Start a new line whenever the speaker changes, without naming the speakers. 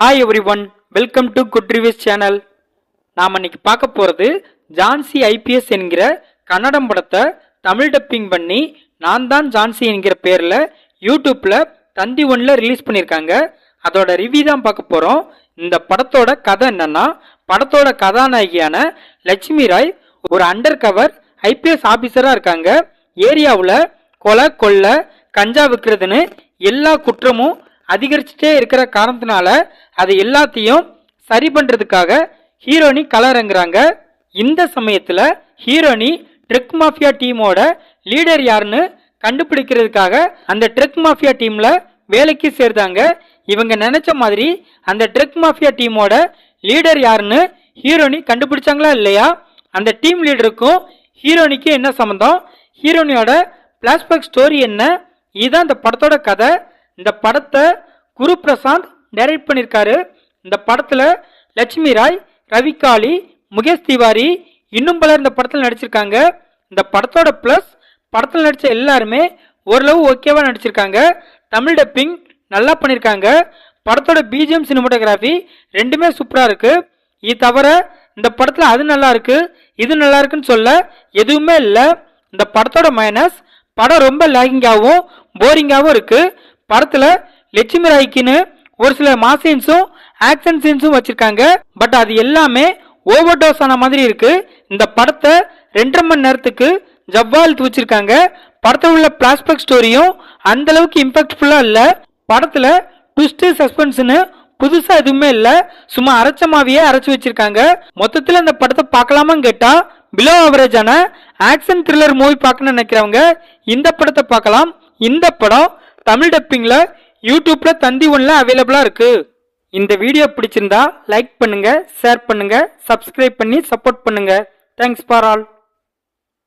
Hi everyone welcome to good reviews channel நாம் இன்னைக்கு பார்க்க போகிறது ஜான்சி ஐபிஎஸ் என்கிற கன்னடம் படத்தை தமிழ் டப்பிங் பண்ணி நான் தான் ஜான்சி என்கிற பேரில் யூடியூப்பில் தந்தி ஒன்றில் ரிலீஸ் பண்ணியிருக்காங்க. அதோட ரிவ்யூ தான் பார்க்க போகிறோம் இந்த படத்தோட கதை என்னன்னா படத்தோட கதாநாயகியான லட்சுமி ராய் ஒரு அண்டர் கவர் ஐபிஎஸ் ஆஃபீஸராக இருக்காங்க. ஏரியாவில் கொலை கொள்ளை கஞ்சா விற்கிறதுன்னு எல்லா குற்றமும் அதிகரிச்சுட்டே இருக்கிற காரணத்தினால அது எல்லாத்தையும் சரி பண்ணுறதுக்காக ஹீரோனி கலரங்குறாங்க. இந்த சமயத்தில் ஹீரோனி ட்ரக் மாஃபியா டீமோட லீடர் யாருன்னு கண்டுபிடிக்கிறதுக்காக அந்த ட்ரக் மாஃபியா டீமில் வேலைக்கு சேர்ந்தாங்க. இவங்க நினச்ச மாதிரி அந்த ட்ரக் மாஃபியா டீமோட லீடர் யாருன்னு ஹீரோனி கண்டுபிடிச்சாங்களா இல்லையா? அந்த டீம் லீடருக்கும் ஹீரோனிக்கும் என்ன சம்மந்தம் ஹீரோனியோட பிளாஷ்பேக் ஸ்டோரி என்ன? இதுதான் இந்த படத்தோட கதை. இந்த படத்தை குரு பிரசாந்த் டைரக்ட் பண்ணியிருக்காரு இந்த படத்தில் லட்சுமி ராய் ரவிகாளி முகேஷ் திவாரி இன்னும் பலர் இந்த படத்தில் நடிச்சிருக்காங்க. இந்த படத்தோட ப்ளஸ் படத்தில் நடித்த எல்லாருமே ஓரளவு ஓகேவாக நடிச்சிருக்காங்க. தமிழ் டப்பிங் நல்லா பண்ணியிருக்காங்க படத்தோட பிஜிஎம் சினிமோட்டோகிராஃபி ரெண்டுமே சூப்பராக இருக்குது இது தவிர இந்த படத்தில் அது நல்லா இருக்குது இது நல்லா இருக்குன்னு சொல்ல எதுவுமே இல்லை. இந்த படத்தோட மைனஸ் படம் ரொம்ப லேகிங்காகவும் போரிங்காகவும் இருக்குது படத்தில் லட்சுமி ராய்க்குன்னு ஒரு சில மாஸ் சீன்ஸும் ஆக்ஷன் சீன்ஸும் வச்சிருக்காங்க. பட் அது எல்லாமே ஓவர் டோஸ் ஆன மாதிரி இருக்கு. இந்த படத்தை ரெண்டரை மணி நேரத்துக்கு ஜவ்வால் வச்சிருக்காங்க படத்தில் உள்ள பிளாஸ்பெக் ஸ்டோரியும் அந்த அளவுக்கு இம்பாக்ட்ஃபுல்லாக இல்லை. படத்தில் ட்விஸ்ட்டு சஸ்பென்ஸ்னு புதுசா எதுவுமே இல்ல. சும்மா அரைச்ச மாவியே அரைச்சு வச்சிருக்காங்க. மொத்தத்துல இந்த படத்தை பார்க்கலாமான்னு கேட்டா பிலோ ஆவரேஜான ஆக்ஷன் த்ரில்லர் மூவி பார்க்கணும்னு நினைக்கிறவங்க இந்த படத்தை பார்க்கலாம். இந்த படம் தமிழ் டப்பிங்ல யூடியூப்ல தந்தி ஒன்ல அவைலபிளா இருக்கு. இந்த வீடியோ பிடிச்சிருந்தா லைக் பண்ணுங்க ஷேர் பண்ணுங்க சப்ஸ்கிரைப் பண்ணி சப்போர்ட் பண்ணுங்க. Thanks for all